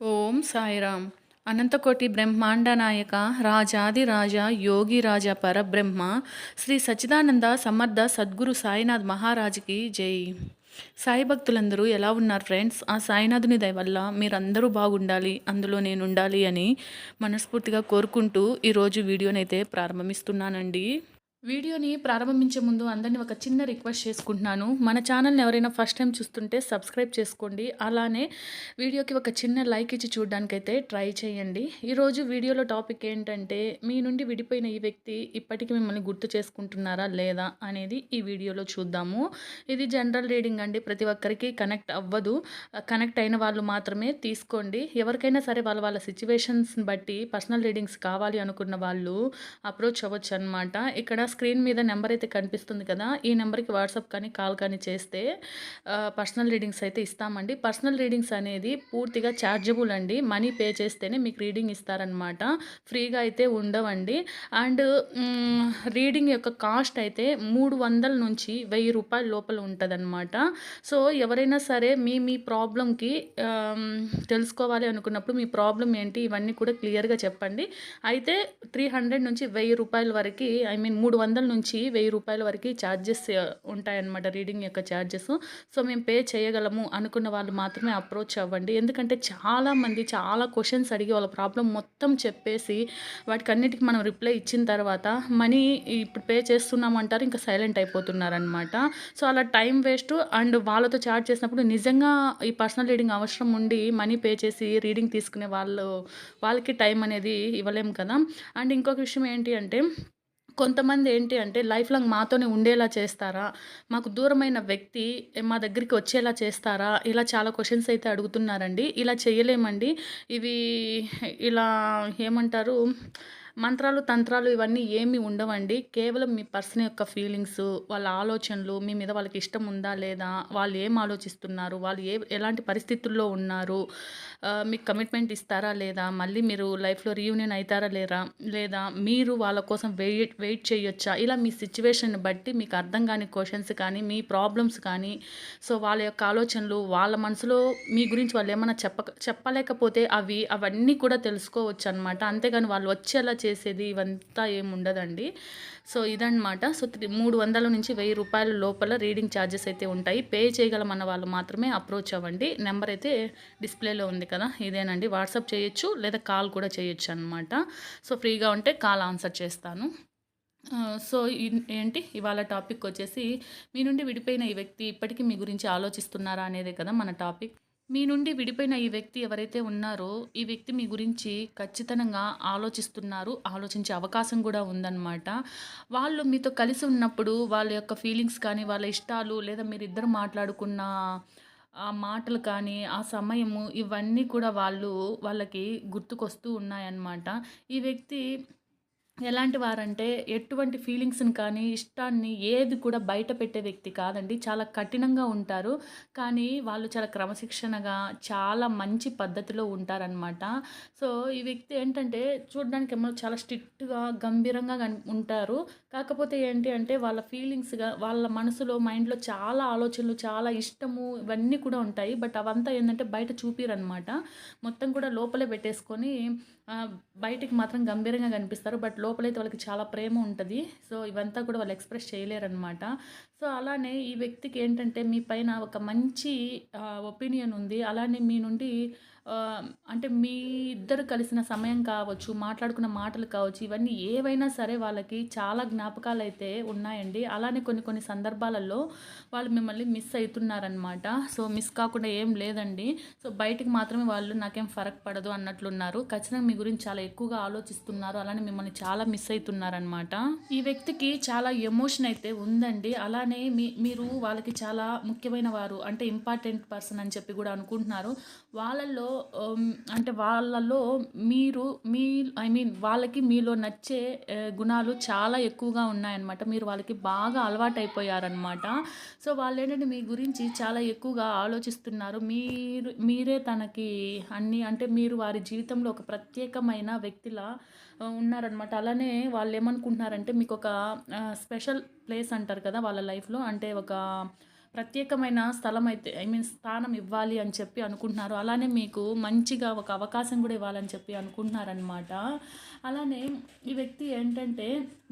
ఓం సాయిరామ్. అనంతకోటి బ్రహ్మాండ నాయక రాజాది రాజా యోగి రాజా పరబ్రహ్మ శ్రీ సచిదానంద సమర్థ సద్గురు సాయినాథ్ మహారాజుకి జై. సాయి భక్తులందరూ ఎలా ఉన్నారు ఫ్రెండ్స్? ఆ సాయినాథుని దయ వల్ల మీరందరూ బాగుండాలి అందులో నేను ఉండాలి అని మనస్ఫూర్తిగా కోరుకుంటూ ఈరోజు వీడియోనైతే ప్రారంభిస్తున్నానండి. వీడియోని ప్రారంభించే ముందు అందరినీ ఒక చిన్న రిక్వెస్ట్ చేసుకుంటున్నాను. మన ఛానల్ని ఎవరైనా ఫస్ట్ టైం చూస్తుంటే సబ్స్క్రైబ్ చేసుకోండి. అలానే వీడియోకి ఒక చిన్న లైక్ ఇచ్చి చూడడానికైతే ట్రై చేయండి. ఈరోజు వీడియోలో టాపిక్ ఏంటంటే మీ నుండి విడిపోయిన ఈ వ్యక్తి ఇప్పటికీ మిమ్మల్ని గుర్తు చేసుకుంటున్నారా లేదా అనేది ఈ వీడియోలో చూద్దాము. ఇది జనరల్ రీడింగ్ అండి. ప్రతి ఒక్కరికి కనెక్ట్ అవ్వదు. కనెక్ట్ అయిన వాళ్ళు మాత్రమే తీసుకోండి. ఎవరికైనా సరే వాళ్ళ వాళ్ళ సిచ్యువేషన్స్ని బట్టి పర్సనల్ రీడింగ్స్ కావాలి అనుకున్న వాళ్ళు అప్రోచ్ అవ్వచ్చు అనమాట ఇక్కడ స్క్రీన్ మీద నెంబర్ అయితే కనిపిస్తుంది కదా ఈ నెంబర్కి వాట్సాప్ కానీ కాల్ కానీ చేస్తే పర్సనల్ రీడింగ్స్ అయితే ఇస్తామండి. పర్సనల్ రీడింగ్స్ అనేది పూర్తిగా ఛార్జబుల్ అండి. మనీ పే చేస్తేనే మీకు రీడింగ్ ఇస్తారనమాట ఫ్రీగా అయితే ఉండవండి. అండ్ రీడింగ్ యొక్క కాస్ట్ అయితే మూడు వందల నుంచి వెయ్యి రూపాయల లోపల ఉంటుందన్నమాట. సో ఎవరైనా సరే మీ మీ ప్రాబ్లంకి తెలుసుకోవాలి అనుకున్నప్పుడు మీ ప్రాబ్లం ఏంటి ఇవన్నీ కూడా క్లియర్గా చెప్పండి. అయితే త్రీ హండ్రెడ్ నుంచి వెయ్యి రూపాయల వరకు ఐ మీన్ మూడు వందల నుంచి వెయ్యి రూపాయల వరకు ఛార్జెస్ ఉంటాయన్నమాట రీడింగ్ యొక్క ఛార్జెస్ సో మేము పే చేయగలము అనుకున్న వాళ్ళు మాత్రమే అప్రోచ్ అవ్వండి. ఎందుకంటే చాలామంది చాలా క్వశ్చన్స్ అడిగి వాళ్ళ ప్రాబ్లం మొత్తం చెప్పేసి వాటికి అన్నిటికీ మనం రిప్లై ఇచ్చిన తర్వాత మనీ ఇప్పుడు పే చేస్తున్నామంటారు ఇంకా సైలెంట్ అయిపోతున్నారనమాట సో అలా టైం వేస్ట్ అండ్ వాళ్ళతో చార్జ్ చేసినప్పుడు నిజంగా ఈ పర్సనల్ రీడింగ్ అవసరం ఉండి మనీ పే చేసి రీడింగ్ తీసుకునే వాళ్ళు వాళ్ళకి టైం అనేది ఇవ్వలేము కదా. అండ్ ఇంకొక విషయం ఏంటి అంటే కొంతమంది ఏంటి అంటే లైఫ్ లాంగ్ మాతోనే ఉండేలా చేస్తారా? మాకు దూరమైన వ్యక్తి మా దగ్గరికి వచ్చేలా చేస్తారా? ఇలా చాలా క్వశ్చన్స్ అయితే అడుగుతున్నారండి. ఇలా చేయలేమండి. ఇవి ఇలా ఏమంటారు? మంత్రాలు తంత్రాలు ఇవన్నీ ఏమి ఉండవండి. కేవలం మీ పర్సన్ యొక్క ఫీలింగ్స్ వాళ్ళ ఆలోచనలు మీ మీద వాళ్ళకి ఇష్టం ఉందా లేదా వాళ్ళు ఏం ఆలోచిస్తున్నారు వాళ్ళు ఏ ఎలాంటి పరిస్థితుల్లో ఉన్నారు మీకు కమిట్మెంట్ ఇస్తారా లేదా మళ్ళీ మీరు లైఫ్లో రీయూనియన్ అవుతారా లేరా లేదా మీరు వాళ్ళ కోసం వెయిట్ వెయిట్ చేయొచ్చా? ఇలా మీ సిచ్యువేషన్ బట్టి మీకు అర్థం కాని క్వశ్చన్స్ కానీ మీ ప్రాబ్లమ్స్ కానీ సో వాళ్ళ యొక్క ఆలోచనలు వాళ్ళ మనసులో మీ గురించి వాళ్ళు ఏమైనా చెప్ప చెప్పలేకపోతే అవి అవన్నీ కూడా తెలుసుకోవచ్చు అనమాట అంతేగాని వాళ్ళు వచ్చేలా చేసేది ఇవంతా ఏమి ఉండదండి. సో ఇదన్నమాట. సో మూడు వందల నుంచి వెయ్యి రూపాయల లోపల రీడింగ్ ఛార్జెస్ అయితే ఉంటాయి. పే చేయగలమన్న వాళ్ళు మాత్రమే అప్రోచ్ అవ్వండి. నెంబర్ అయితే డిస్ప్లేలో ఉంది కదా ఇదేనండి. వాట్సాప్ చేయొచ్చు లేదా కాల్ కూడా చేయొచ్చు అనమాట సో ఫ్రీగా ఉంటే కాల్ ఆన్సర్ చేస్తాను. సో ఏంటి? ఇవాళ టాపిక్ వచ్చేసి మీ నుండి విడిపోయిన ఈ వ్యక్తి ఇప్పటికీ మీ గురించి ఆలోచిస్తున్నారా అనేదే కదా మన టాపిక్. మీ నుండి విడిపోయిన ఈ వ్యక్తి ఎవరైతే ఉన్నారో ఈ వ్యక్తి మీ గురించి ఖచ్చితంగా ఆలోచిస్తున్నారు ఆలోచించే అవకాశం కూడా ఉందన్నమాట. వాళ్ళు మీతో కలిసి ఉన్నప్పుడు వాళ్ళ యొక్క ఫీలింగ్స్ కానీ వాళ్ళ ఇష్టాలు లేదా మీరిద్దరు మాట్లాడుకున్న ఆ మాటలు కానీ ఆ సమయము ఇవన్నీ కూడా వాళ్ళు వాళ్ళకి గుర్తుకొస్తూ ఉన్నాయన్నమాట. ఈ వ్యక్తి ఎలాంటి వారంటే ఎటువంటి ఫీలింగ్స్ని కానీ ఇష్టాన్ని ఏది కూడా బయట పెట్టే వ్యక్తి కాదండి. చాలా కఠినంగా ఉంటారు. కానీ వాళ్ళు చాలా క్రమశిక్షణగా చాలా మంచి పద్ధతిలో ఉంటారనమాట సో ఈ వ్యక్తి ఏంటంటే చూడడానికి ఏమో చాలా స్ట్రిక్ట్గా గంభీరంగా ఉంటారు. కాకపోతే ఏంటి అంటే వాళ్ళ ఫీలింగ్స్గా వాళ్ళ మనసులో మైండ్లో చాలా ఆలోచనలు చాలా ఇష్టము ఇవన్నీ కూడా ఉంటాయి. బట్ అవంతా ఏంటంటే బయట చూపిరనమాట మొత్తం కూడా లోపలే పెట్టేసుకొని బయటికి మాత్రం గంభీరంగా కనిపిస్తారు. బట్ లోపలైతే వాళ్ళకి చాలా ప్రేమ ఉంటుంది. సో ఇవంతా కూడా వాళ్ళు ఎక్స్ప్రెస్ చేయలేరనమాట సో అలానే ఈ వ్యక్తికి ఏంటంటే మీ పైన ఒక మంచి ఒపీనియన్ ఉంది. అలానే మీ నుండి అంటే మీ ఇద్దరు కలిసిన సమయం కావచ్చు మాట్లాడుకున్న మాటలు కావచ్చు ఇవన్నీ ఏవైనా సరే వాళ్ళకి చాలా జ్ఞాపకాలు అయితే ఉన్నాయండి. అలానే కొన్ని కొన్ని సందర్భాలలో వాళ్ళు మిమ్మల్ని మిస్ అవుతున్నారనమాట సో మిస్ కాకుండా ఏం లేదండి. సో బయటికి మాత్రమే వాళ్ళు నాకేం ఫరక్ పడదు అన్నట్లున్నారు. ఖచ్చితంగా మీ గురించి చాలా ఎక్కువగా ఆలోచిస్తున్నారు. అలానే మిమ్మల్ని చాలా మిస్ అవుతున్నారనమాట ఈ వ్యక్తికి చాలా ఎమోషన్ అయితే ఉందండి. అలానే మీ మీరు వాళ్ళకి చాలా ముఖ్యమైన వారు అంటే ఇంపార్టెంట్ పర్సన్ అని చెప్పి కూడా అనుకుంటున్నారు. వాళ్ళల్లో అంటే వాళ్ళలో మీరు మీ ఐ మీన్ వాళ్ళకి మీలో నచ్చే గుణాలు చాలా ఎక్కువగా ఉన్నాయన్నమాట. మీరు వాళ్ళకి బాగా అలవాటు అయిపోయారనమాట సో వాళ్ళు ఏంటంటే మీ గురించి చాలా ఎక్కువగా ఆలోచిస్తున్నారు. మీరు మీరే తనకి అన్ని అంటే మీరు వారి జీవితంలో ఒక ప్రత్యేకమైన వ్యక్తిలా ఉన్నారనమాట అలానే వాళ్ళు ఏమనుకుంటున్నారంటే మీకు ఒక స్పెషల్ ప్లేస్ అంటారు కదా వాళ్ళ లైఫ్లో. అంటే ఒక ప్రత్యేకమైన స్థలం అయితే ఐ మీన్ స్థానం ఇవ్వాలి అని చెప్పి అనుకుంటున్నారు. అలానే మీకు మంచిగా ఒక అవకాశం కూడా ఇవ్వాలని చెప్పి అనుకుంటున్నారనమాట అలానే ఈ వ్యక్తి ఏంటంటే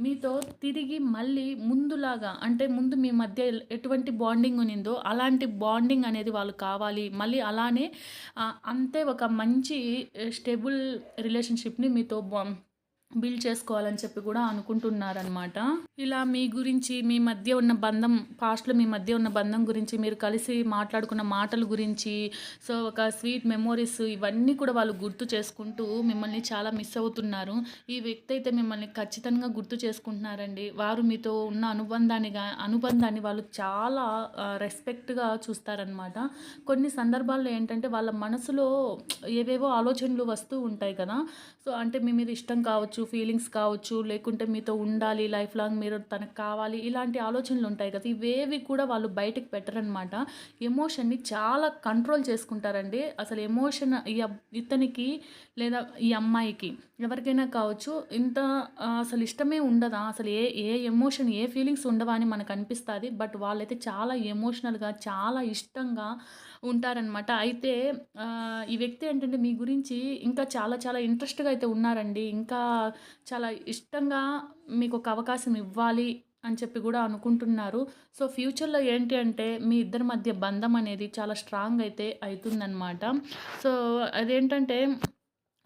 మీతో తిరిగి మళ్ళీ ముందులాగా అంటే ముందు మీ మధ్య ఎటువంటి బాండింగ్ ఉన్నిందో అలాంటి బాండింగ్ అనేది వాళ్ళు కావాలి. మళ్ళీ అలానే అంతే ఒక మంచి స్టేబుల్ రిలేషన్షిప్ని మీతో బా బిల్డ్ చేసుకోవాలని చెప్పి కూడా అనుకుంటున్నారనమాట ఇలా మీ గురించి మీ మధ్య ఉన్న బంధం పాస్ట్లో మీ మధ్య ఉన్న బంధం గురించి మీరు కలిసి మాట్లాడుకున్న మాటల గురించి సో ఒక స్వీట్ మెమోరీస్ ఇవన్నీ కూడా వాళ్ళు గుర్తు చేసుకుంటూ మిమ్మల్ని చాలా మిస్ అవుతున్నారు. ఈ వ్యక్తి అయితే మిమ్మల్ని ఖచ్చితంగా గుర్తు చేసుకుంటున్నారండి. వారు మీతో ఉన్న అనుబంధాన్ని అనుబంధాన్ని వాళ్ళు చాలా రెస్పెక్ట్గా చూస్తారనమాట కొన్ని సందర్భాల్లో ఏంటంటే వాళ్ళ మనసులో ఏవేవో ఆలోచనలు వస్తూ ఉంటాయి కదా. సో అంటే మీ మీద ఇష్టం కావచ్చు ఫీలింగ్స్ కావచ్చు లేకుంటే మీతో ఉండాలి లైఫ్ లాంగ్ మీరు తనకు కావాలి ఇలాంటి ఆలోచనలు ఉంటాయి కదా. ఇవేవి కూడా వాళ్ళు బయటకు పెట్టరనమాట ఎమోషన్ని చాలా కంట్రోల్ చేసుకుంటారండి. అసలు ఎమోషన్ ఈ ఇతనికి లేదా ఈ అమ్మాయికి. ఎవరికైనా కావచ్చు ఇంత అసలు ఇష్టమే ఉండదా? అసలు ఏ ఏ ఎమోషన్ ఏ ఫీలింగ్స్ ఉండవా అని మనకు అనిపిస్తుంది. బట్ వాళ్ళైతే చాలా ఎమోషనల్గా చాలా ఇష్టంగా ఉంటారనమాట అయితే ఈ వ్యక్తి ఏంటంటే మీ గురించి ఇంకా చాలా చాలా ఇంట్రెస్ట్గా అయితే ఉన్నారండి. ఇంకా చాలా ఇష్టంగా మీకు ఒక అవకాశం ఇవ్వాలి అని చెప్పి కూడా అనుకుంటున్నారు. సో ఫ్యూచర్లో ఏంటి అంటే మీ ఇద్దరి మధ్య బంధం అనేది చాలా స్ట్రాంగ్ అయితే అవుతుందన్నమాట సో అదేంటంటే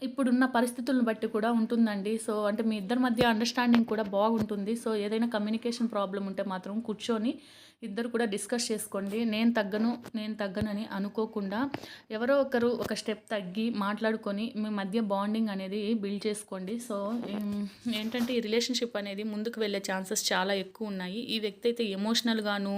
ఇప్పుడున్న పరిస్థితులను బట్టి కూడా ఉంటుందండి. సో అంటే మీ ఇద్దరి మధ్య అండర్స్టాండింగ్ కూడా బాగుంటుంది. సో ఏదైనా కమ్యూనికేషన్ ప్రాబ్లం ఉంటే మాత్రం కూర్చొని ఇద్దరు కూడా డిస్కస్ చేసుకోండి. నేను తగ్గను నేను తగ్గనని అనుకోకుండా ఎవరో ఒకరు ఒక స్టెప్ తగ్గి మాట్లాడుకొని మీ మధ్య బాండింగ్ అనేది బిల్డ్ చేసుకోండి. సో ఏంటంటే ఈ రిలేషన్షిప్ అనేది ముందుకు వెళ్ళే ఛాన్సెస్ చాలా ఎక్కువ ఉన్నాయి. ఈ వ్యక్తి అయితే ఎమోషనల్గాను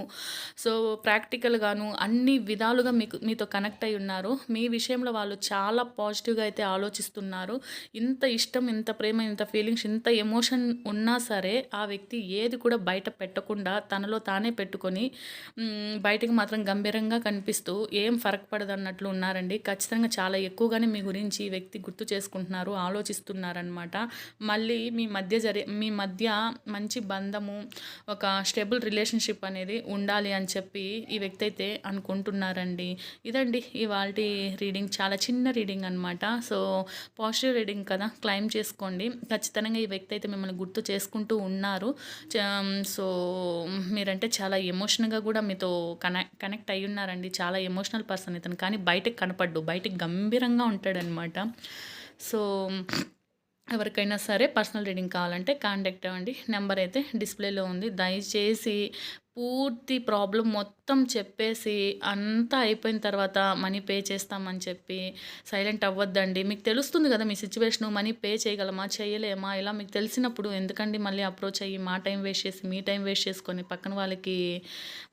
సో ప్రాక్టికల్గాను అన్ని విధాలుగా మీకు మీతో కనెక్ట్ అయి ఉన్నారు. మీ విషయంలో వాళ్ళు చాలా పాజిటివ్గా అయితే ఆలోచిస్తారు. ఆలోచిస్తున్నారు. ఇంత ఇష్టం ఇంత ప్రేమ ఇంత ఫీలింగ్స్ ఇంత ఎమోషన్ ఉన్నా సరే ఆ వ్యక్తి ఏది కూడా బయట పెట్టకుండా తనలో తానే పెట్టుకొని బయటకు మాత్రం గంభీరంగా కనిపిస్తూ ఏం ఫరక్ పడదు అన్నట్లు ఉన్నారండి. ఖచ్చితంగా చాలా ఎక్కువగానే మీ గురించి ఈ వ్యక్తి గుర్తు చేసుకుంటున్నారు ఆలోచిస్తున్నారనమాట మళ్ళీ మీ మధ్య జరి మీ మధ్య మంచి బంధము ఒక స్టేబుల్ రిలేషన్షిప్ అనేది ఉండాలి అని చెప్పి ఈ వ్యక్తి అయితే అనుకుంటున్నారండి. ఇదండి ఇవాళ రీడింగ్ చాలా చిన్న రీడింగ్ అనమాట సో పాజిటివ్ రీడింగ్ కదా క్లైమ్ చేసుకోండి. ఖచ్చితంగా ఈ వ్యక్తి అయితే మిమ్మల్ని గుర్తు చేసుకుంటూ ఉన్నారు. చ- సో మీరంటే చాలా ఎమోషనల్గా కూడా మీతో కనెక్ట్ కనెక్ట్ అయి ఉన్నారండి. చాలా ఎమోషనల్ పర్సన్ ఇతను. కానీ బయటకు కనపడ్డు బయటకు గంభీరంగా ఉంటాడనమాట సో ఎవరికైనా సరే పర్సనల్ రీడింగ్ కావాలంటే కాంటాక్ట్ అవ్వండి. నెంబర్ అయితే డిస్ప్లేలో ఉంది. దయచేసి పూర్తి ప్రాబ్లం మొత్తం మొత్తం చెప్పేసి అంతా అయిపోయిన తర్వాత మనీ పే చేస్తామని చెప్పి సైలెంట్ అవ్వద్దండి. మీకు తెలుస్తుంది కదా మీ సిచ్యువేషన్ మనీ పే చేయగలమా చేయలేమా? ఇలా మీకు తెలిసినప్పుడు ఎందుకండి మళ్ళీ అప్రోచ్ అయ్యి మా టైం వేస్ట్ చేసి మీ టైం వేస్ట్ చేసుకొని పక్కన వాళ్ళకి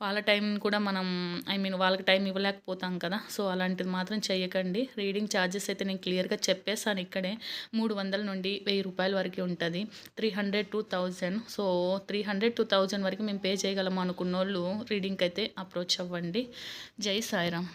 వాళ్ళ టైం కూడా మనం ఐ మీన్ వాళ్ళకి టైం ఇవ్వలేకపోతాం కదా? సో అలాంటిది మాత్రం చేయకండి రీడింగ్ ఛార్జెస్ అయితే నేను క్లియర్గా చెప్పేసాను ఇక్కడే. మూడు వందల నుండి వెయ్యి రూపాయల వరకు ఉంటుంది. Three hundred to thousand. So three hundred to thousand వరకు మేము పే చేయగలము అనుకున్న వాళ్ళు రీడింగ్కి అయితే అప్రోచ్ అవ్వండి. జై సాయిరామ్.